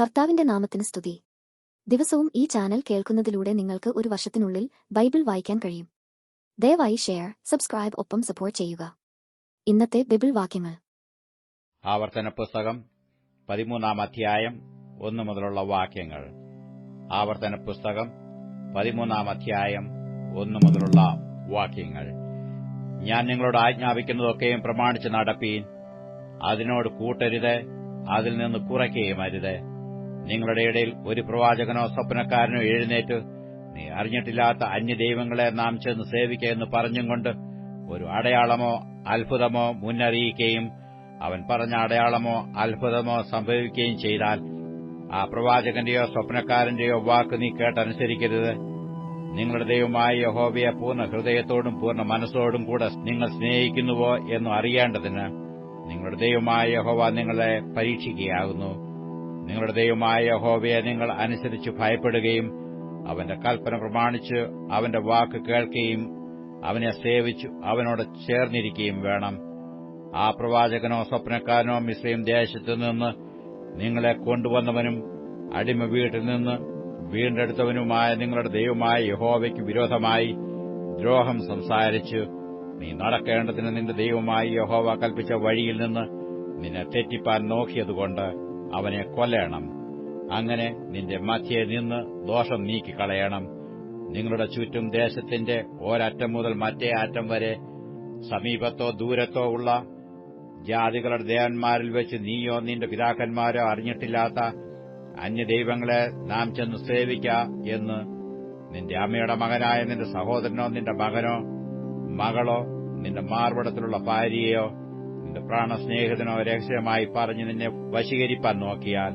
കർത്താവിന്റെ നാമത്തിന് സ്തുതി. ദിവസവും ഈ ചാനൽ കേൾക്കുന്നതിലൂടെ നിങ്ങൾക്ക് ഒരു വർഷത്തിനുള്ളിൽ ബൈബിൾ വായിക്കാൻ കഴിയും. ദയവായി ഷെയർ സബ്സ്ക്രൈബ് ഒപ്പം സപ്പോർട്ട് ചെയ്യുക. ഇന്നത്തെ ബൈബിൾ വാക്യങ്ങൾ. ആവർത്തന പുസ്തകം പതിമൂന്നാം അധ്യായം ഒന്നു മുതലുള്ള വാക്യങ്ങൾ. ആവർത്തന പുസ്തകം പതിമൂന്നാം അധ്യായം ഒന്നു മുതലുള്ള വാക്യങ്ങൾ. ഞാൻ നിങ്ങളോട് ആജ്ഞാപിക്കുന്നതൊക്കെയും പ്രമാണിച്ച് നടപ്പീൻ. അതിനോട് കൂട്ടരുത് അതിൽ നിന്ന് കുറയ്ക്കുകയും അരുത്. നിങ്ങളുടെ ഇടയിൽ ഒരു പ്രവാചകനോ സ്വപ്നക്കാരനോ എഴുന്നേറ്റ് നീ അറിഞ്ഞിട്ടില്ലാത്ത അന്യദൈവങ്ങളെ നാം ചെന്ന് സേവിക്കുക എന്ന് പറഞ്ഞും കൊണ്ട് ഒരു അടയാളമോ അത്ഭുതമോ മുന്നറിയിക്കുകയും അവൻ പറഞ്ഞ അടയാളമോ അത്ഭുതമോ സംഭവിക്കുകയും ചെയ്താൽ ആ പ്രവാചകന്റെയോ സ്വപ്നക്കാരന്റെയോ വാക്ക് നീ കേട്ടനുസരിക്കരുത്. നിങ്ങളുടെ ദൈവമായ യഹോബിയെ പൂർണ ഹൃദയത്തോടും പൂർണ മനസ്സോടും കൂടെ നിങ്ങൾ സ്നേഹിക്കുന്നുവോ എന്നും അറിയേണ്ടതിന് നിങ്ങളുടെ ദൈവമായ യഹോവ നിങ്ങളെ പരീക്ഷിക്കുകയാകുന്നു. നിങ്ങളുടെ ദൈവമായ ഹോവയെ നിങ്ങൾ അനുസരിച്ച് ഭയപ്പെടുകയും അവന്റെ കൽപ്പന പ്രമാണിച്ച് അവന്റെ വാക്ക് കേൾക്കുകയും അവനെ സേവിച്ചു അവനോട് ചേർന്നിരിക്കുകയും വേണം. ആ പ്രവാചകനോ സ്വപ്നക്കാരനോ മിസ്ലിം ദേശത്തു നിന്ന് നിങ്ങളെ കൊണ്ടുവന്നവനും അടിമ വീട്ടിൽ നിന്ന് വീണ്ടെടുത്തവനുമായ നിങ്ങളുടെ ദൈവമായ യഹോവയ്ക്ക് വിരോധമായി ദ്രോഹം സംസാരിച്ച് നീ നടക്കേണ്ടതിന് നിന്റെ ദൈവമായി യഹോവ കൽപ്പിച്ച വഴിയിൽ നിന്ന് നിന്നെ തെറ്റിപ്പാൻ നോക്കിയതുകൊണ്ട് അവനെ കൊല്ലണം. അങ്ങനെ നിന്റെ മധ്യേ നിന്ന് ദോഷം നീക്കിക്കളയണം. നിങ്ങളുടെ ചുറ്റും ദേശത്തിന്റെ ഒരറ്റം മുതൽ മറ്റേ അറ്റം വരെ സമീപത്തോ ദൂരത്തോ ഉള്ള ജാതികളുടെ ദേവന്മാരിൽ വെച്ച് നീയോ നിന്റെ പിതാക്കന്മാരോ അറിഞ്ഞിട്ടില്ലാത്ത അന്യദൈവങ്ങളെ നാം ചെന്ന് സേവിക്ക എന്ന് നിന്റെ അമ്മയുടെ മകനായ നിന്റെ സഹോദരനോ നിന്റെ മകനോ മകളോ നിന്റെ മാർവടത്തിലുള്ള ഭാര്യയോ നിന്റെ പ്രാണസ്നേഹിതനോ രഹസ്യമായി പറഞ്ഞ് നിന്നെ വശീകരിപ്പാൻ നോക്കിയാൽ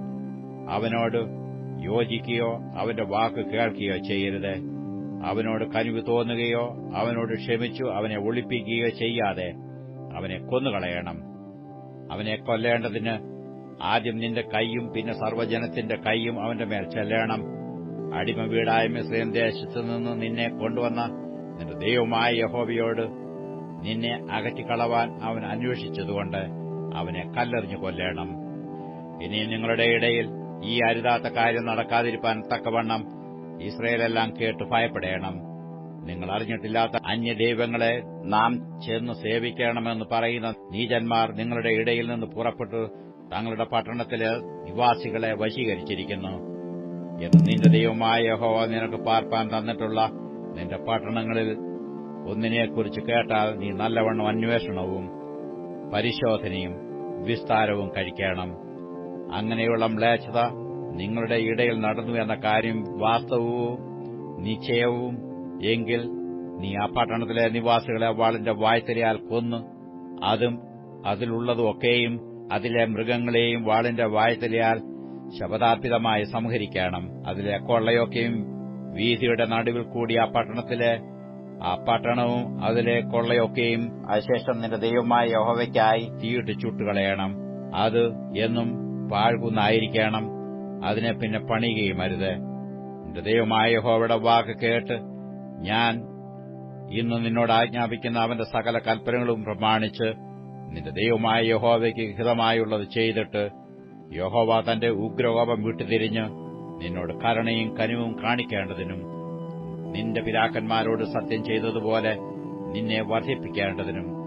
അവനോട് യോജിക്കുകയോ അവന്റെ വാക്ക് കേൾക്കുകയോ ചെയ്യരുത്. അവനോട് കനിവ് തോന്നുകയോ അവനോട് ക്ഷമിച്ചു അവനെ ഒളിപ്പിക്കുകയോ ചെയ്യാതെ അവനെ കൊന്നുകളയണം. അവനെ കൊല്ലേണ്ടതിന് ആദ്യം നിന്റെ കൈയും പിന്നെ സർവജനത്തിന്റെ കൈയും അവന്റെ മേൽ ചെല്ലണം. അടിമ വീടായ മിസ്രൈം ദേശത്തു നിന്ന് നിന്നെ കൊണ്ടുവന്ന നിന്റെ ദൈവമായ യഹോവയോട് നിന്നെ അകറ്റിക്കളവാൻ അവൻ അന്വേഷിച്ചതുകൊണ്ട് അവനെ കല്ലെറിഞ്ഞു കൊല്ലേണം. ഇനി നിങ്ങളുടെ ഇടയിൽ ഈ അരുതാത്ത കാര്യം നടക്കാതിരിക്കാൻ തക്കവണ്ണം ഇസ്രയേലെല്ലാം കേട്ട് ഭയപ്പെടേണം. നിങ്ങൾ അറിഞ്ഞിട്ടില്ലാത്ത അന്യദൈവങ്ങളെ നാം ചെന്ന് സേവിക്കണമെന്ന് പറയുന്ന നീചന്മാർ നിങ്ങളുടെ ഇടയിൽ നിന്ന് പുറപ്പെട്ടു തങ്ങളുടെ പട്ടണത്തിലെ നിവാസികളെ വശീകരിച്ചിരിക്കുന്നു. എന്ന് നിന്റെ ദൈവമായ യഹോവ നിനക്ക് പാർപ്പാൻ തന്നിട്ടുള്ള നിന്റെ പട്ടണങ്ങളിൽ ഒന്നിനെക്കുറിച്ച് കേട്ടാൽ നീ നല്ലവണ്ണം അന്വേഷണവും പരിശോധനയും വിസ്താരവും കഴിക്കണം. അങ്ങനെയുള്ള മ്ലേച്ഛത നിങ്ങളുടെ ഇടയിൽ നടന്നു എന്ന കാര്യം വാസ്തവവും നിശ്ചയവും? എങ്കിൽ നീ ആ പട്ടണത്തിലെ നിവാസികളെ വാളിന്റെ വായ്ത്തലയാൽ കൊന്ന് അതും അതിലുള്ളതുമൊക്കെയും അതിലെ മൃഗങ്ങളെയും വാളിന്റെ വായ്ത്തലയാൽ ശപഥാർപ്പിതമായി സംഹരിക്കണം. അതിലെ കൊള്ളയൊക്കെയും വീതിയുടെ നടുവിൽ കൂടി ആ പട്ടണത്തിലെ ആ പട്ടണവും അതിലെ കൊള്ളയൊക്കെയും അശേഷം നിന്റെ ദൈവമായ യഹോവയ്ക്കായി തീയിട്ട് ചുട്ടുകളയണം. അത് എന്നും പാഴ്കുന്നായിരിക്കണം. അതിനെ പിന്നെ പണിയുകയും അരുത്. നിന്റെ ദൈവമായ യഹോവയുടെ വാക്ക് കേട്ട് ഞാൻ ഇന്ന് നിന്നോട് ആജ്ഞാപിക്കുന്ന അവന്റെ സകല കൽപ്പനകളും പ്രമാണിച്ച് നിന്റെ ദൈവമായ യഹോവയ്ക്ക് ഹിതമായുള്ളത് ചെയ്തിട്ട് യഹോവ തന്റെ ഉഗ്രകോപം വിട്ടുതിരിഞ്ഞ് നിന്നോട് കരുണയും കനിവും കാണിക്കേണ്ടതിനും നിന്റെ പിതാക്കന്മാരോട് സത്യം ചെയ്തതുപോലെ നിന്നെ വർദ്ധിപ്പിക്കേണ്ടതിനും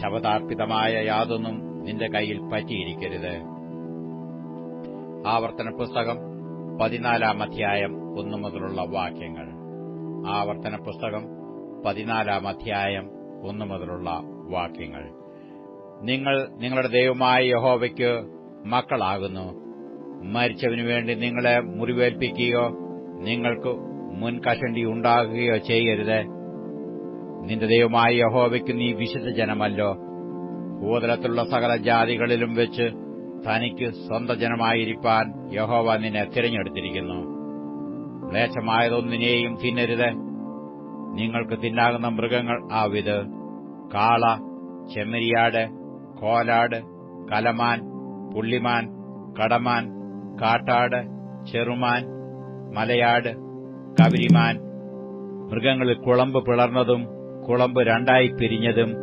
ശവതാർപ്പിതമായ യാതൊന്നും നിന്റെ കയ്യിൽ പറ്റിയിരിക്കരുത്. ആവർത്തന പുസ്തകം പതിനാലാം അധ്യായം ഒന്നു മുതലുള്ള വാക്യങ്ങൾ. ആവർത്തന പുസ്തകം പതിനാലാം അധ്യായം ഒന്നു മുതലുള്ള വാക്യങ്ങൾ. നിങ്ങൾ നിങ്ങളുടെ ദൈവമായ യഹോവയ്ക്ക് മക്കളാകുന്നു. മരിച്ചവനു വേണ്ടി നിങ്ങളെ മുറിവേൽപ്പിക്കുകയോ നിങ്ങൾക്ക് മുൻകഷണ്ടി ഉണ്ടാകുകയോ ചെയ്യരുത്. നിന്റെ ദൈവമായ യഹോവയ്ക്ക് നീ വിശുദ്ധ ജനമല്ലോ. ഭൂതലത്തിലുള്ള സകല ജാതികളിലും വെച്ച് തനിക്ക് സ്വന്തം ജനമായിരിക്കാൻ യഹോവ നിന്നെ തിരഞ്ഞെടുത്തിരിക്കുന്നു. ക്ലേശമായതൊന്നിനെയും തിന്നരുത്. നിങ്ങൾക്ക് തിന്നാകുന്ന മൃഗങ്ങൾ ആവിത്. കാള ചെമ്മരിയാട് കോലാട് കലമാൻ പുള്ളിമാൻ കടമാൻ കാട്ടാട് ചെറുമാൻ മലയാട് കവരിമാൻ മൃഗങ്ങളിൽ കുളമ്പ് പിളർന്നതും കുളമ്പ് രണ്ടായി പിരിഞ്ഞതും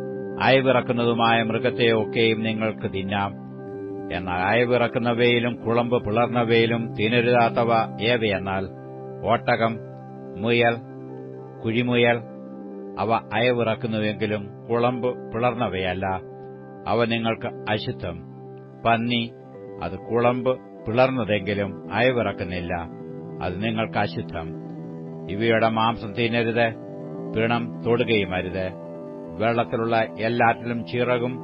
അയവിറക്കുന്നതുമായ മൃഗത്തെയൊക്കെയും നിങ്ങൾക്ക് തിന്നാം. എന്നാൽ അയവിറക്കുന്നവയിലും കുളമ്പ് പിളർന്നവയിലും തിന്നരുതാത്തവ ഏവയെന്നാൽ ഓട്ടകം മുയൽ കുഴിമുയൽ അവ അയവിറക്കുന്നുവെങ്കിലും കുളമ്പ് പിളർന്നവയല്ല. അവ നിങ്ങൾക്ക് അശുദ്ധം. പന്നി അത് കുളമ്പ് പിളർന്നതെങ്കിലും അയവിറക്കുന്നില്ല. അത് നിങ്ങൾക്ക് അശുദ്ധം. ഇവയുടെ മാംസം തിന്നരുത് പിണം തൊടുകയുമരുത്. വെള്ളത്തിലുള്ള എല്ലാറ്റിലും ചിറകും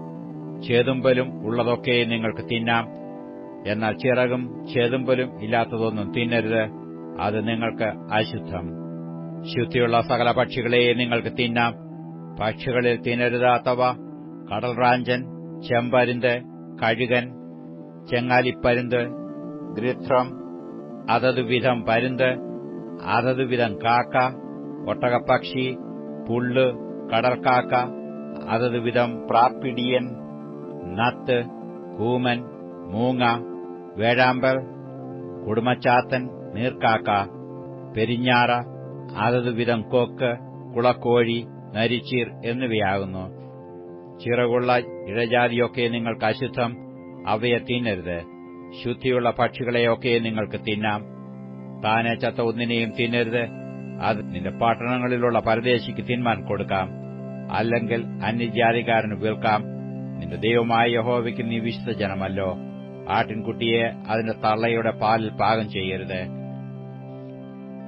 ചേതുമ്പലും ഉള്ളതൊക്കെ നിങ്ങൾക്ക് തിന്നാം. എന്നാൽ ചിറകും ചേതുമ്പലും ഇല്ലാത്തതൊന്നും തിന്നരുത് അത് നിങ്ങൾക്ക് അശുദ്ധം. ശുദ്ധിയുള്ള സകല പക്ഷികളെയും നിങ്ങൾക്ക് തിന്നാം. പക്ഷികളിൽ തിന്നരുതാത്തവ കടൽറാഞ്ചൻ ചെമ്പരുന്ത് കഴുകൻ ചെങ്ങാലിപ്പരുന്ത് ഗ്രിത്രം അതതുവിധം പരുന്ത് അതതു വിധം കാക്ക ഒട്ടകപ്പക്ഷി പുള്ള് കടൽക്കാക്ക അതത് വിധം പ്രാപ്പിടിയൻ നത്ത് കൂമൻ മൂങ്ങ വേഴാമ്പൽ കുടുമച്ചാത്തൻ നീർക്കാക്ക പെരിഞ്ഞാറ അതത് വിധം കൊക്ക് കുളക്കോഴി നരിച്ചീർ എന്നിവയാകുന്നു. ചിറകുള്ള ഇഴജാതിയൊക്കെ നിങ്ങൾക്ക് അശുദ്ധം അവയെ തിന്നരുത്. ശുദ്ധിയുള്ള പക്ഷികളെയൊക്കെ നിങ്ങൾക്ക് തിന്നാം. താനെ ചത്ത ഒന്നിനെയും തിന്നരുത്. അത് നിന്റെ പട്ടണങ്ങളിലുള്ള പരദേശിക്ക് തിന്മാൻ കൊടുക്കാം. അല്ലെങ്കിൽ അന്യജാതിക്കാരന് വിൽക്കാം. നിന്റെ ദൈവമായ യഹോവയ്ക്ക് നീ വിശുദ്ധ ജനമല്ലോ. ആട്ടിൻകുട്ടിയെ അതിന്റെ തള്ളയുടെ പാലിൽ പാകം ചെയ്യരുത്.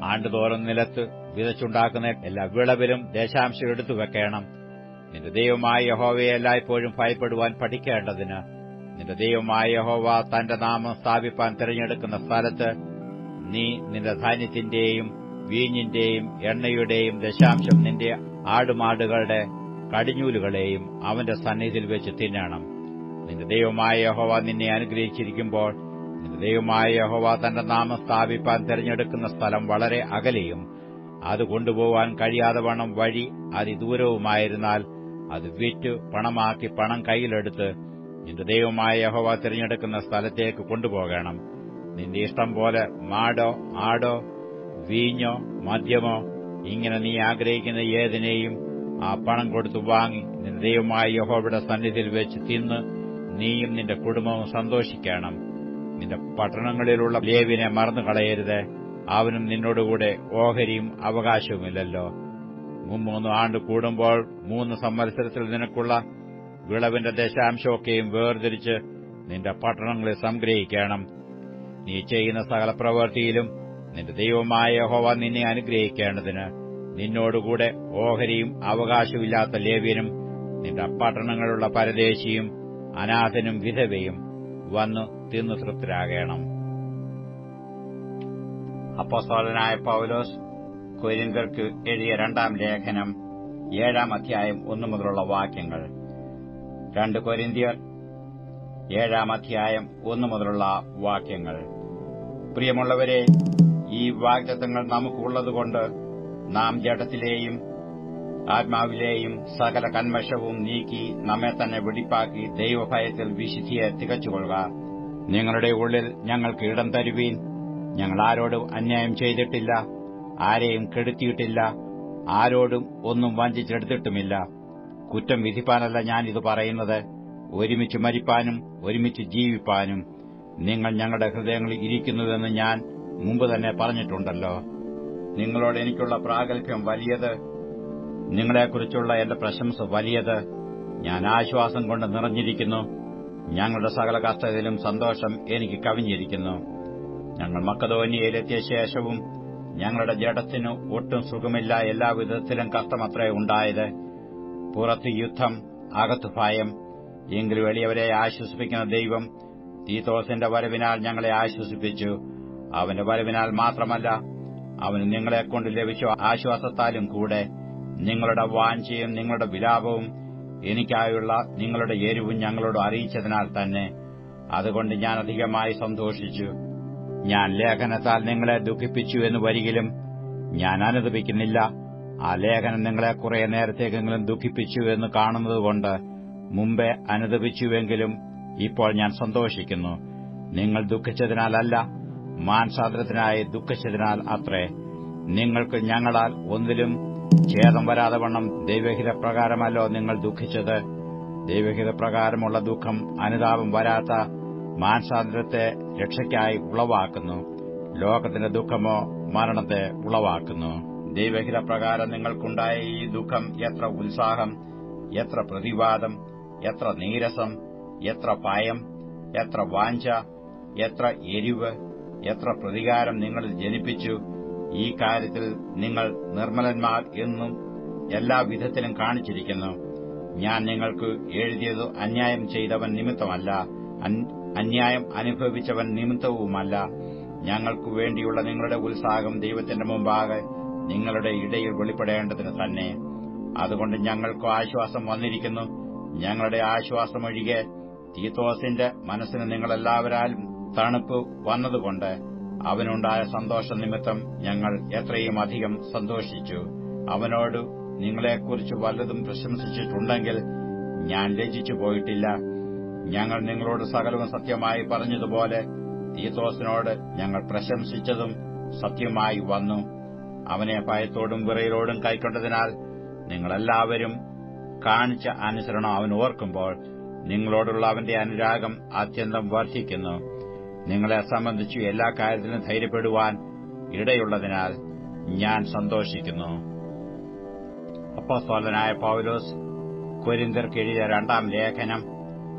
ആണ്ടുതോറും നിലത്ത് വിതച്ചുണ്ടാക്കുന്ന എല്ലാ വിളവിലും ദേശാംശം എടുത്തു വെക്കണം. നിന്റെ ദൈവമായ യഹോവയെ എല്ലായ്പ്പോഴും ഭയപ്പെടുവാൻ പഠിക്കേണ്ടതിന് നിന്റെ ദൈവമായ യഹോവ തന്റെ നാമം സ്ഥാപിപ്പാൻ തിരഞ്ഞെടുക്കുന്ന സ്ഥലത്ത് നീ നിന്റെ ധാന്യത്തിന്റെയും വീഞ്ഞിന്റെയും എണ്ണയുടെയും ദശാംശം നിന്റെ ആടുമാടുകളുടെ കടിഞ്ഞൂലുകളെയും അവന്റെ സന്നിധിയിൽ വെച്ച് തിന്നണം. നിന്റെ ദൈവമായ യഹോവ നിന്നെ അനുഗ്രഹിച്ചിരിക്കുമ്പോൾ നിന്റെ ദൈവമായ യഹോവ തന്റെ നാമം സ്ഥാപിപ്പാൻ തിരഞ്ഞെടുക്കുന്ന സ്ഥലം വളരെ അകലെയും അത് കൊണ്ടുപോവാൻ കഴിയാതെ വണ്ണം വഴി അതിദൂരവുമായിരുന്നാൽ അത് വിറ്റ് പണമാക്കി പണം കയ്യിലെടുത്ത് നിന്റെ ദൈവമായ യഹോവ തിരഞ്ഞെടുക്കുന്ന സ്ഥലത്തേക്ക് കൊണ്ടുപോകണം. നിന്റെ ഇഷ്ടം പോലെ മാടോ ആടോ വീഞ്ഞോ മദ്യമോ ഇങ്ങനെ നീ ആഗ്രഹിക്കുന്ന ഏതിനെയും ആ പണം കൊടുത്തു വാങ്ങി നിന്റെ ദൈവമായ യഹോവയുടെ സന്നിധിയിൽ വെച്ച് തിന്ന് നീയും നിന്റെ കുടുംബവും സന്തോഷിക്കണം. നിന്റെ പട്ടണങ്ങളിലുള്ള ലേവിനെ മറന്നു കളയരുത് അവനും നിന്നോടുകൂടെ ഓഹരിയും അവകാശവുമില്ലല്ലോ. മുമ്മൂന്ന് ആണ്ട് കൂടുമ്പോൾ മൂന്ന് സംവത്സരത്തിൽ നിനക്കുള്ള വിളവിന്റെ ദശാംശമൊക്കെയും വേർതിരിച്ച് നിന്റെ പട്ടണങ്ങളെ സംഗ്രഹിക്കണം. നീ ചെയ്യുന്ന സകല പ്രവൃത്തിയിലും നിന്റെ ദൈവമായ ഹോവ നിന്നെ അനുഗ്രഹിക്കേണ്ടതിന് നിന്നോടുകൂടെ ഓഹരിയും അവകാശമില്ലാത്ത ലേവ്യനും നിന്റെ അപ്പട്ടണങ്ങളുള്ള പരദേശിയും അനാഥനും വിധവയും വന്നു തിന്നു തൃപ്തരാകണം. അപ്പോസ്തോലനായ പൗലോസ് കൊരിന്തർക്ക് എഴുതിയ രണ്ടാം ലേഖനം ഏഴാം അധ്യായം ഒന്നു മുതലുള്ള വാക്യങ്ങൾ. രണ്ട് കൊരിന്തിയർ ഏഴാം അധ്യായം ഒന്നു മുതലുള്ള വാക്യങ്ങൾ. പ്രിയമുള്ളവരെ ഈ വാഗ്ദത്തങ്ങൾ നമുക്കുള്ളതുകൊണ്ട് നാം ജഡത്തിലെയും ആത്മാവിലെയും സകല കന്മഷവും നീക്കി നമ്മെ തന്നെ വെടിപ്പാക്കി ദൈവഭയത്തിൽ വിശുദ്ധിയെ തികച്ചുകൊള്ളുക. നിങ്ങളുടെ ഉള്ളിൽ ഞങ്ങൾക്ക് ഇടം തരുവീൻ. ഞങ്ങൾ ആരോടും അന്യായം ചെയ്തിട്ടില്ല ആരെയും കെടുത്തിയിട്ടില്ല ആരോടും ഒന്നും വഞ്ചിച്ചെടുത്തിട്ടുമില്ല. കുറ്റം വിധിപ്പാനല്ല ഇത് പറയുന്നത്. ഒരുമിച്ച് മരിപ്പാനും ഒരുമിച്ച് ജീവിപ്പാനും നിങ്ങൾ ഞങ്ങളുടെ ഹൃദയങ്ങളിൽ ഇരിക്കുന്നതെന്ന് ഞാൻ മുമ്പ് തന്നെ പറഞ്ഞിട്ടുണ്ടല്ലോ. നിങ്ങളോട് എനിക്കുള്ള പ്രാഗൽഭ്യം വലിയത് നിങ്ങളെക്കുറിച്ചുള്ള എന്റെ പ്രശംസ വലിയത് ഞാൻ ആശ്വാസം കൊണ്ട് നിറഞ്ഞിരിക്കുന്നു. ഞങ്ങളുടെ സകല കഷ്ടതയിലും സന്തോഷം എനിക്ക് കവിഞ്ഞിരിക്കുന്നു. ഞങ്ങൾ മക്കതോന്യയിലെത്തിയ ശേഷവും ഞങ്ങളുടെ ജഡത്തിന് ഒട്ടും സുഖമില്ല എല്ലാവിധത്തിലും കഷ്ടമത്രേ ഉണ്ടായത്. പുറത്ത് യുദ്ധം അകത്ത് ഭയം എങ്കിലും എളിയവരെ ആശ്വസിപ്പിക്കുന്ന ദൈവം തീത്തോസിന്റെ വരവിനാൽ ഞങ്ങളെ ആശ്വസിപ്പിച്ചു. അവന്റെ വരവിനാൽ മാത്രമല്ല അവന് നിങ്ങളെക്കൊണ്ട് ലഭിച്ച ആശ്വാസത്താലും കൂടെ നിങ്ങളുടെ വാഞ്ചയും നിങ്ങളുടെ വിലാപവും എനിക്കായുള്ള നിങ്ങളുടെ എരിവും ഞങ്ങളോട് അറിയിച്ചതിനാൽ തന്നെ അതുകൊണ്ട് ഞാൻ അധികമായി സന്തോഷിച്ചു. ഞാൻ ലേഖനത്താൽ നിങ്ങളെ ദുഃഖിപ്പിച്ചു എന്ന് വരികിലും ഞാൻ അനുദപിക്കുന്നില്ല. ആ ലേഖനം നിങ്ങളെ കുറെ നേരത്തേക്കെങ്കിലും ദുഃഖിപ്പിച്ചു എന്ന് കാണുന്നതുകൊണ്ട് മുമ്പേ അനുദപിച്ചുവെങ്കിലും ഇപ്പോൾ ഞാൻ സന്തോഷിക്കുന്നു. നിങ്ങൾ ദുഃഖിച്ചതിനാലല്ല മാൻസാദ്രത്തിനായി ദുഃഖിച്ചതിനാൽ അത്രേ. നിങ്ങൾക്ക് ഞങ്ങളാൽ ഒന്നിലും ഛേദം വരാതെ വണ്ണം. ദൈവഹിതപ്രകാരമല്ലോ നിങ്ങൾ ദുഃഖിച്ചത്. ദൈവഹിതപ്രകാരമുള്ള ദുഃഖം അനുതാപം വരാത്ത മാനസാന്തരത്തെ രക്ഷയ്ക്കായി ഉളവാക്കുന്നു. ലോകത്തിന്റെ ദുഃഖമോ മരണത്തെ ഉളവാക്കുന്നു. ദൈവഹിതപ്രകാരം നിങ്ങൾക്കുണ്ടായ ഈ ദുഃഖം എത്ര ഉത്സാഹം എത്ര പ്രതിവാദം. എത്ര നീരസം എത്ര പായം എത്ര വാഞ്ച എത്ര എരിവ് എത്ര പ്രതികാരം നിങ്ങളിൽ ജനിപ്പിച്ചു. ഈ കാര്യത്തിൽ നിങ്ങൾ നിർമ്മലന്മാർ എന്നും എല്ലാ വിധത്തിലും കാണിച്ചിരിക്കുന്നു. ഞാൻ നിങ്ങൾക്ക് എഴുതിയത് അന്യായം ചെയ്തവൻ നിമിത്തമല്ല അന്യായം അനുഭവിച്ചവൻ നിമിത്തവുമല്ല. ഞങ്ങൾക്കു വേണ്ടിയുള്ള നിങ്ങളുടെ ഉത്സാഹം ദൈവത്തിന്റെ മുമ്പാകെ നിങ്ങളുടെ ഇടയിൽ വെളിപ്പെടേണ്ടതിന് തന്നെ. അതുകൊണ്ട് ഞങ്ങൾക്ക് ആശ്വാസം വന്നിരിക്കുന്നു. ഞങ്ങളുടെ ആശ്വാസമൊഴികെ തീത്തോസിന്റെ മനസ്സിന് നിങ്ങളെല്ലാവരാലും തണുപ്പ് വന്നതുകൊണ്ട് അവനുണ്ടായ സന്തോഷ നിമിത്തം ഞങ്ങൾ എത്രയും അധികം സന്തോഷിച്ചു. അവനോട് നിങ്ങളെക്കുറിച്ച് വല്ലതും പ്രശംസിച്ചിട്ടുണ്ടെങ്കിൽ ഞാൻ ലജിച്ചു പോയിട്ടില്ല. ഞങ്ങൾ നിങ്ങളോട് സകലവും സത്യമായി പറഞ്ഞതുപോലെ തീത്തോസിനോട് ഞങ്ങൾ പ്രശംസിച്ചതും സത്യമായി വന്നു. അവനെ ഭയത്തോടും വിറയിലോടും കൈക്കൊണ്ടതിനാൽ നിങ്ങളെല്ലാവരും കാണിച്ച അനുസരണം അവൻ ഓർക്കുമ്പോൾ നിങ്ങളോടുള്ള അവന്റെ അനുരാഗം അത്യന്തം വർദ്ധിക്കുന്നു. നിങ്ങളെ സംബന്ധിച്ചു എല്ലാ കാര്യത്തിലും ധൈര്യപ്പെടുവാൻ ഇടയുള്ളതിനാൽ ഞാൻ സന്തോഷിക്കുന്നു. അപ്പോസ്തോലനായ പൌലോസ് കൊരിന്തർക്ക് എഴുതിയ രണ്ടാം ലേഖനം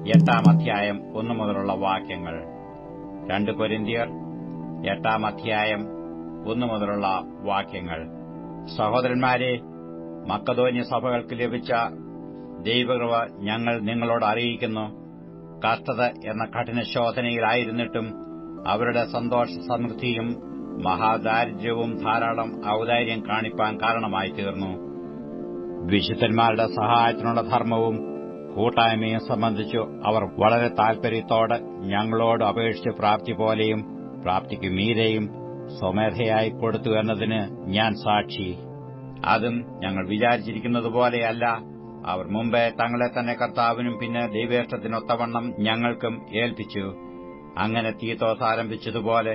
എട്ടാം അധ്യായം ഒന്നു മുതലുള്ള വാക്യങ്ങൾ. രണ്ട് കൊരിന്തിയർ എട്ടാം അധ്യായം ഒന്നു മുതലുള്ള വാക്യങ്ങൾ. സഹോദരന്മാരെ മക്കതോന്യ സഭകൾക്ക് ലഭിച്ച ദൈവകൃപ ഞങ്ങൾ നിങ്ങളോട് അറിയിക്കുന്നു. കഷ്ടത എന്ന കഠിനശോധനയിലായിരുന്നിട്ടും അവരുടെ സന്തോഷ സമൃദ്ധിയും മഹാദാരിദ്ര്യവും ധാരാളം ഔദാര്യം കാണിപ്പാൻ കാരണമായി തീർന്നു. വിശുദ്ധന്മാരുടെ സഹായത്തിനുള്ള ധർമ്മവും കൂട്ടായ്മയും സംബന്ധിച്ചു അവർ വളരെ താൽപര്യത്തോടെ ഞങ്ങളോട് അപേക്ഷിച്ച് പ്രാപ്തി പോലെയും പ്രാപ്തിക്ക് മീരെയും സ്വമേധയായി കൊടുത്തു എന്നതിന് ഞാൻ സാക്ഷി. അതും ഞങ്ങൾ വിചാരിച്ചിരിക്കുന്നതുപോലെയല്ല. അവർ മുമ്പേ തങ്ങളെ തന്നെ കർത്താവിനും പിന്നെ ദൈവേഷ്ടത്തിനൊത്തവണ്ണം ഞങ്ങൾക്കും ഏൽപ്പിച്ചു. അങ്ങനെ തീത്തോസ് ആരംഭിച്ചതുപോലെ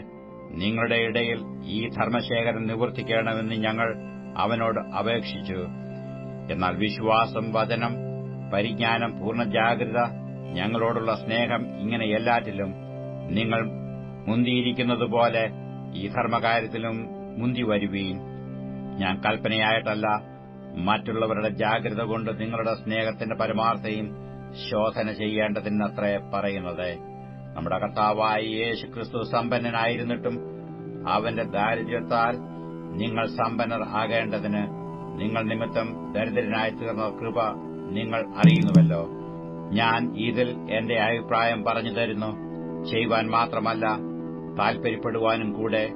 നിങ്ങളുടെ ഇടയിൽ ഈ ധർമ്മശേഖരം നിവർത്തിക്കണമെന്ന് ഞങ്ങൾ അവനോട് അപേക്ഷിച്ചു. എന്നാൽ വിശ്വാസം വചനം പരിജ്ഞാനം പൂർണ ജാഗ്രത ഞങ്ങളോടുള്ള സ്നേഹം ഇങ്ങനെ എല്ലാറ്റിലും നിങ്ങൾ മുന്തിയിരിക്കുന്നതുപോലെ ഈ ധർമ്മകാര്യത്തിലും മുന്തി വരുവീൻ ഞാൻ കൽപ്പനയായിട്ടല്ല മറ്റുള്ളവരുടെ ജാഗ്രത കൊണ്ട് നിങ്ങളുടെ സ്നേഹത്തിന്റെ പരമാർത്ഥയും ശോധന ചെയ്യേണ്ടതിനത്രേ പറയുന്നത്. നമ്മുടെ കർത്താവായ യേശു ക്രിസ്തു സമ്പന്നനായിരുന്നിട്ടും അവന്റെ ദാരിദ്ര്യത്താൽ നിങ്ങൾ സമ്പന്നർ ആകേണ്ടതിന് നിങ്ങൾ നിമിത്തം ദരിദ്രനായി തീർന്ന കൃപ നിങ്ങൾ അറിയുന്നുവല്ലോ. ഞാൻ ഇതിൽ എന്റെ അഭിപ്രായം പറഞ്ഞു തരുന്നു. ചെയ്യുവാൻ മാത്രമല്ല താൽപര്യപ്പെടുവാനും കൂടെ.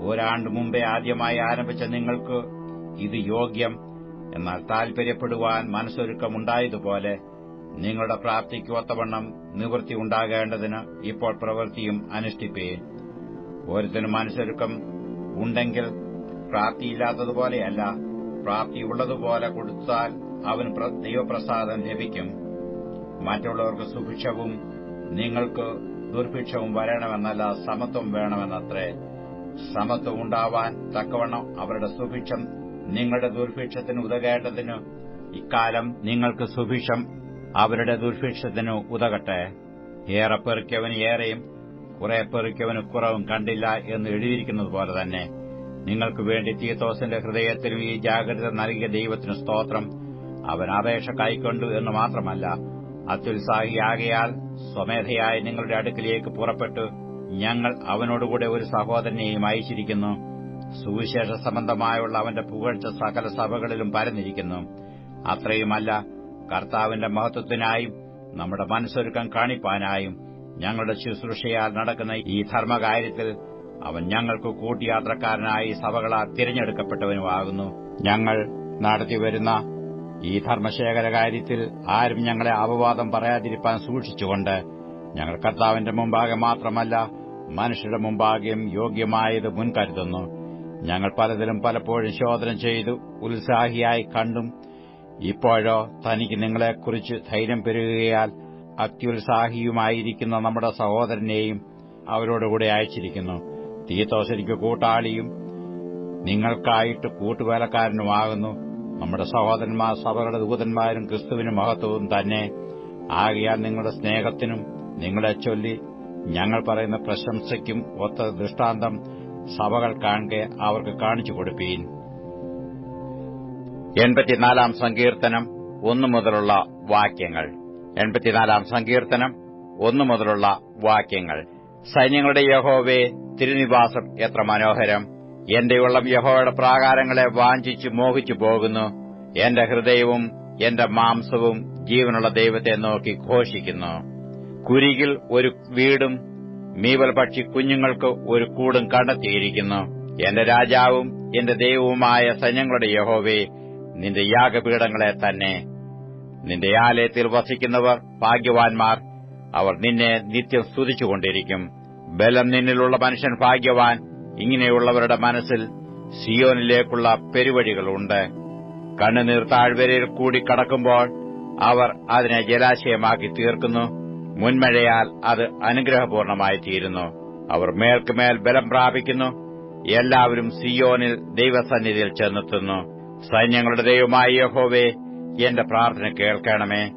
ഒരാണ്ട് മുമ്പേ ആദ്യമായി ആരംഭിച്ച നിങ്ങൾക്ക് ഇത് യോഗ്യം എന്നാൽ താൽപര്യപ്പെടുവാൻ മനസ്സൊരുക്കമുണ്ടായതുപോലെ നിങ്ങളുടെ പ്രാപ്തിക്ക് ഒത്തവണ്ണം നിവൃത്തി ഉണ്ടാകേണ്ടതിന് ഇപ്പോൾ പ്രവൃത്തിയും അനുഷ്ഠിപ്പേൻ. ഓരോരുത്തരും മനസ്സൊരുക്കം ഉണ്ടെങ്കിൽ പ്രാപ്തിയില്ലാത്തതുപോലെയല്ല പ്രാപ്തിയുള്ളതുപോലെ കൊടുത്താൽ അവന് ദൈവപ്രസാദം ലഭിക്കും. മറ്റുള്ളവർക്ക് സുഭിക്ഷവും നിങ്ങൾക്ക് ദുർഭിക്ഷവും വരണമെന്നല്ല സമത്വം വേണമെന്നത്രേ. സമത്വം ഉണ്ടാവാൻ തക്കവണ്ണം അവരുടെ സുഭിക്ഷം നിങ്ങളുടെ ദുർഭിക്ഷത്തിന് ഉതകേണ്ടതിന് ഇക്കാലം നിങ്ങൾക്ക് സുഭിക്ഷം. അവരുടെ ദുർഭിക്ഷത്തിന് ഉതകട്ടെ. ഏറെ പെറുക്കിയവന് ഏറെയും കുറെ പെറുക്കിയവന് കുറവും കണ്ടില്ല എന്ന് എഴുതിയിരിക്കുന്നത് പോലെ തന്നെ നിങ്ങൾക്ക് വേണ്ടി തീത്തോസിന്റെ ഹൃദയത്തിനും ഈ ജാഗ്രത നൽകിയ ദൈവത്തിനു സ്തോത്രം. അവൻ അപേക്ഷ കൈക്കൊണ്ടു എന്ന് മാത്രമല്ല അത്യുത്സാഹിയാകയാൽ സ്വമേധയായി നിങ്ങളുടെ അടുക്കിലേക്ക് പുറപ്പെട്ടു ഞങ്ങൾ അവനോടുകൂടെ ഒരു സഹോദരനെയും അയച്ചിരിക്കുന്നു. സുവിശേഷ സംബന്ധമായുള്ള അവന്റെ പുകഴ്ച സകല സഭകളിലും പരന്നിരിക്കുന്നു. അത്രയുമല്ല കർത്താവിന്റെ മഹത്വത്തിനായും നമ്മുടെ മനസ്സൊരുക്കം കാണിപ്പാനായും ഞങ്ങളുടെ ശുശ്രൂഷയാൽ നടക്കുന്ന ഈ ധർമ്മകാര്യത്തിൽ അവൻ ഞങ്ങൾക്ക് കൂട്ടിയാത്രക്കാരനായി സഭകളാൽ തിരഞ്ഞെടുക്കപ്പെട്ടവനുമാകുന്നു. ഞങ്ങൾ നടത്തിവരുന്ന ഈ ധർമ്മശേഖര കാര്യത്തിൽ ആരും ഞങ്ങളെ അപവാദം പറയാതിരിപ്പാൻ സൂക്ഷിച്ചുകൊണ്ട് ഞങ്ങൾ കർത്താവിന്റെ മുമ്പാകെ മാത്രമല്ല മനുഷ്യരുടെ മുമ്പാകെയും യോഗ്യമായത് മുൻകരുതുന്നു. ഞങ്ങൾ പലതിലും പലപ്പോഴും ശോധന ചെയ്തു ഉത്സാഹിയായി കണ്ടും. ഇപ്പോഴോ തനിക്ക് നിങ്ങളെക്കുറിച്ച് ധൈര്യം പെരുകയാൽ അത്യുത്സാഹിയുമായിരിക്കുന്ന നമ്മുടെ സഹോദരനെയും അവരോടുകൂടെ അയച്ചിരിക്കുന്നു. തീത്തോശരിക്ക് കൂട്ടാളിയും നിങ്ങൾക്കായിട്ട് കൂട്ടുവേലക്കാരനുമാകുന്നു. നമ്മുടെ സഹോദരന്മാർ സഭകളുടെ ദൂതന്മാരും ക്രിസ്തുവിനും മഹത്വവും തന്നെ. ആകയാൽ നിങ്ങളുടെ സ്നേഹത്തിനും നിങ്ങളെ ചൊല്ലി ഞങ്ങൾ പറയുന്ന പ്രശംസയ്ക്കും ഒത്ത ദൃഷ്ടാന്തം സഭകൾ കാണെ അവർക്ക് കാണിച്ചു കൊടുപ്പീൻ. എൺപത്തിനാലാം സങ്കീർത്തനം ഒന്നു മുതലുള്ള വാക്യങ്ങൾ. എൺപത്തിനാലാം സങ്കീർത്തനം ഒന്നു മുതലുള്ള വാക്യങ്ങൾ. സൈന്യങ്ങളുടെ യഹോവേ തിരുനിവാസം എത്ര മനോഹരം. എന്റെ ഉള്ളം യഹോയുടെ പ്രാകാരങ്ങളെ വാഞ്ചിച്ചു മോഹിച്ചു പോകുന്നു. എന്റെ ഹൃദയവും എന്റെ മാംസവും ജീവനുള്ള ദൈവത്തെ നോക്കി ഘോഷിക്കുന്നു. കുരികിൽ ഒരു വീടും മീവൽ പക്ഷി കുഞ്ഞുങ്ങൾക്ക് ഒരു കൂടും കണ്ടെത്തിയിരിക്കുന്നു. എന്റെ രാജാവും എന്റെ ദൈവവുമായ സൈന്യങ്ങളുടെ യഹോവേ നിന്റെ യാഗപീഠങ്ങളെ തന്നെ. നിന്റെ ആലയത്തിൽ വസിക്കുന്നവർ ഭാഗ്യവാൻമാർ അവർ നിന്നെ നിത്യം സ്തുതിച്ചുകൊണ്ടിരിക്കും. ബലം നിന്നിലുള്ള മനുഷ്യൻ ഭാഗ്യവാൻ ഇങ്ങനെയുള്ളവരുടെ മനസ്സിൽ സിയോനിലേക്കുള്ള പെരുവഴികളുണ്ട്. കണ്ണുനീർ താഴ്വരയിൽ കൂടി കടക്കുമ്പോൾ അവർ അതിനെ ജലാശയമാക്കി തീർക്കുന്നു. മുൻമഴയാൽ അത് അനുഗ്രഹപൂർണമായി തീരുന്നു അവർ മേൽക്കുമേൽ ബലം പ്രാപിക്കുന്നു. എല്ലാവരും സിയോനിൽ ദൈവസന്നിധിയിൽ ചെന്നെത്തുന്നു. സൈന്യങ്ങളുടെ ദൈവമായ യഹോവേ എന്റെ പ്രാർത്ഥന കേൾക്കണമേ.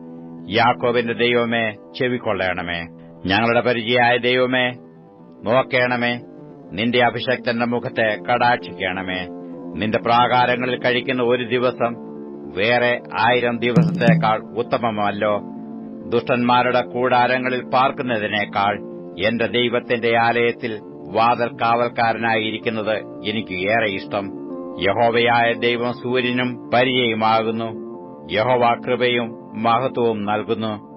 യാക്കോബിന്റെ ദൈവമേ ചെവിക്കൊള്ളണമേ. ഞങ്ങളുടെ പരിചയായ ദൈവമേ നോക്കേണമേ. നിന്റെ അഭിഷക്തന്റെ മുഖത്തെ കടാക്ഷിക്കണമേ. നിന്റെ പ്രാകാരങ്ങളിൽ കഴിക്കുന്ന ഒരു ദിവസം വേറെ ആയിരം ദിവസത്തേക്കാൾ ഉത്തമമല്ലോ. ദുഷ്ടന്മാരുടെ കൂടാരങ്ങളിൽ പാർക്കുന്നതിനേക്കാൾ എന്റെ ദൈവത്തിന്റെ ആലയത്തിൽ വാതൽ കാവൽക്കാരനായിരിക്കുന്നത് എനിക്ക് ഏറെ ഇഷ്ടം. യഹോവയായ ദൈവം സൂര്യനും പരിചയമാകുന്നു. യഹോവ കൃപയും മഹത്വവും നൽകുന്നു.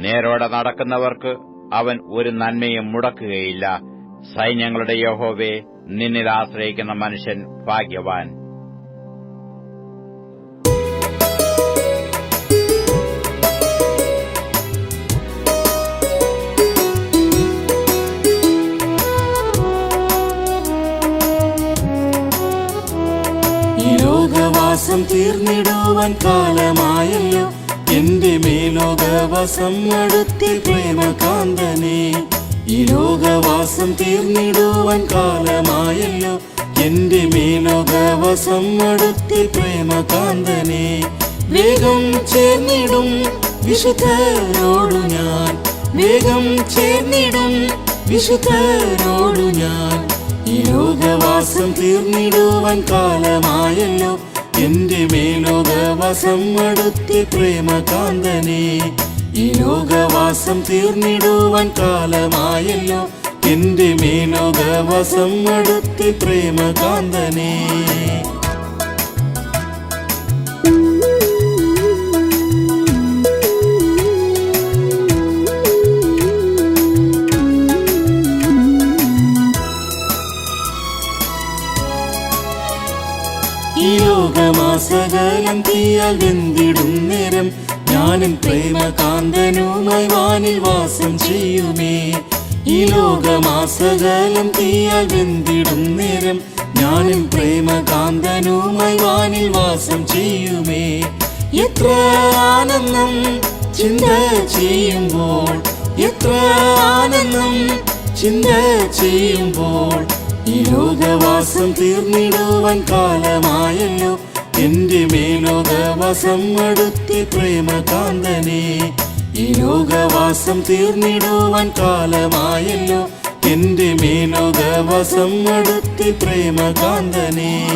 നേരോടെ നടക്കുന്നവർക്ക് അവൻ ഒരു നന്മയും മുടക്കുകയില്ല. സൈന്യങ്ങളുടെ യഹോവെ നിന്നിൽ ആശ്രയിക്കുന്ന മനുഷ്യൻ ഭാഗ്യവാൻ. ലോകവാസം തീർന്നിടുവാൻ കാലമായല്ലോ. എന്റെ മേലോകവാസം അടുത്തി പ്രേമകാന്തനെ. ഈ ലോകവാസം തീർന്നിടുവാൻ കാലമായല്ലോ. എന്റെ മേലോകവാസം അടുത്തി പ്രേമകാന്തനെ. വേഗം ചേർന്നിടും വിശുദ്ധരോടു ഞാൻ. വേഗം ചേർന്നിടും വിശുദ്ധരോടു ഞാൻ. ഈ ലോകവാസം തീർന്നിടുവാൻ കാലമായല്ലോ. എന്റെ മേലോകവാസം അടുത്തി പ്രേമകാന്തനെ. ഈ ലോകവാസം തീർന്നിടുവാൻ കാലമായല്ലോ. എന്റെ മേലോകവാസം അടുത്തി പ്രേമകാന്തനെ. ലോകമാസകലം തീയാൽ വെന്തിടും നേരം ഞാനും പ്രേമകാന്തനുമായി വാനിൽ വാസം ചെയ്യുമേ. ഈ ലോകമാസകലം തീയാൽ വെന്തിടും നേരം ഞാനും പ്രേമകാന്തനുമായി വാനിൽ വാസം ചെയ്യുമേ. എത്ര ആനന്ദം ചിന്ത ചെയ്യുമ്പോൾ എത്ര ആനന്ദം ചിന്ത ചെയ്യുമ്പോൾ ഈ ലോകവാസം തീർന്നിടുവാൻ കാലമായല്ലോ. എന്റെ മേലോകവാസം അടുത്തി പ്രേമകാന്തനെ. ഈ ലോകവാസം തീർന്നിടുവാൻ കാലമായല്ലോ. എന്റെ മേലോകവാസം അടുത്തി പ്രേമകാന്തനെ.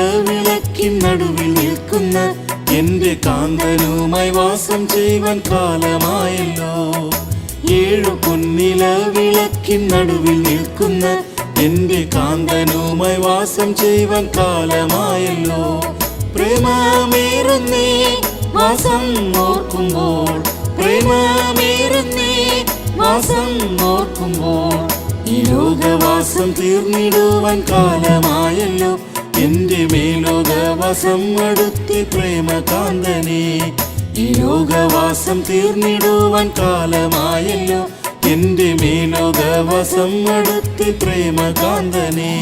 വിളക്കിൻ നടുവിൽ നിൽക്കുന്ന എന്റെ കാന്തനുമായി വാസം ചെയ്യുവാൻ കാലമായല്ലോ. ഏഴു പൊന്നില നടുവിൽ നിൽക്കുന്ന എന്റെ കാന്തനുമായി വാസം ചെയ്യുവാൻ കാലമായല്ലോ. പ്രേമമേറുന്നേ വാസം ഓർക്കുമ്പോൾ പ്രേമമേറുന്നേ വാസം ഓർക്കുമ്പോൾ ഈ ലോകവാസം തീർന്നിടുവാൻ കാലമായല്ലോ. എന്റെ മേലോകവാസം അടുത്തി പ്രേമകാന്തനെ ഈ ലോകവാസം തീർന്നിടുവാൻ കാലമായല്ലോ. എന്റെ മേലോകവാസം അടുത്തി പ്രേമകാന്തനെ.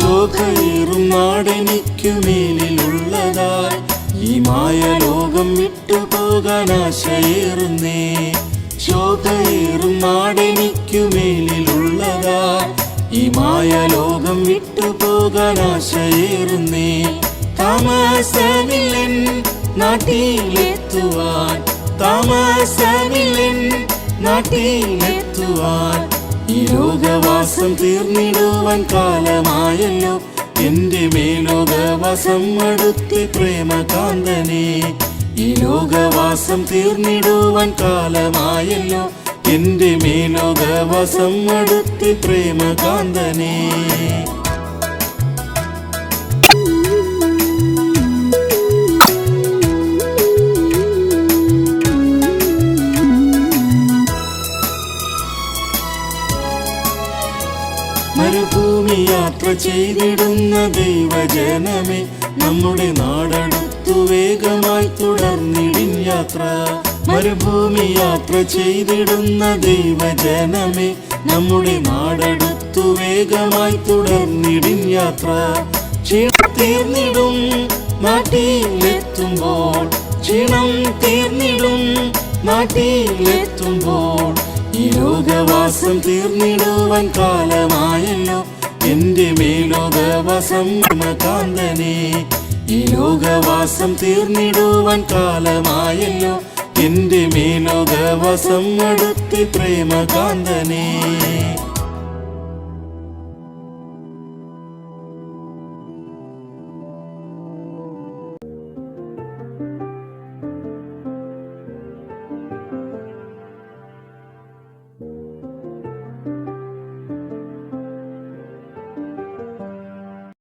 ശോഭയേറും നാടെനിക്കു മേലിലുള്ളതായി. ഈ മായ ലോകം വിട്ടുപോകാൻ ആശയേറുന്നേ. ശോഭയേറും നാടെനിക്കു മേലിലുള്ളതായി. ഈ മായ ലോകം വിട്ടുപോകാൻ ആശയേറുന്നേ. താമസമില്ലൻ നാട്ടിലെത്തുവാൻ. താമസമില്ലൻ നാട്ടിലെത്തുവാൻ. ഈ ലോകവാസം തീർന്നിടുവാൻ കാലമായല്ലോ. എന്റെ മേലോകവാസം അടുത്തി പ്രേമകാന്തനെ. ഈ ലോകവാസം തീർന്നിടുവാൻ കാലമായല്ലോ. എന്റെ മേലോകവാസം അടുത്തി പ്രേമകാന്തനെ. മരുഭൂമി യാത്ര ചെയ്തിടുന്ന ദൈവജനമേ നമ്മുടെ നാടടുത്തു വേഗമായി തുടർന്നിടും യാത്ര. മരുഭൂമി യാത്ര ചെയ്തിടുന്ന ദൈവജനമേ നമ്മുടെ നാടടുത്തു വേഗമായി തുടർന്നിടും യാത്ര. ക്ഷീണം തീർന്നിടും നാട്ടിലെത്തുമ്പോൾ. ക്ഷീണം തീർന്നിടും നാട്ടിലെത്തുമ്പോൾ. ഈ ലോകവാസം തീർന്നിടുവാൻ കാലമായല്ലോ. എന്റെ മേലോകവാസം ഈ ലോകവാസം തീർന്നിടുവാൻ കാലമായല്ലോ. എന്റെ മേലോകവാസം അടുത്തി പ്രേമകാന്തനെ.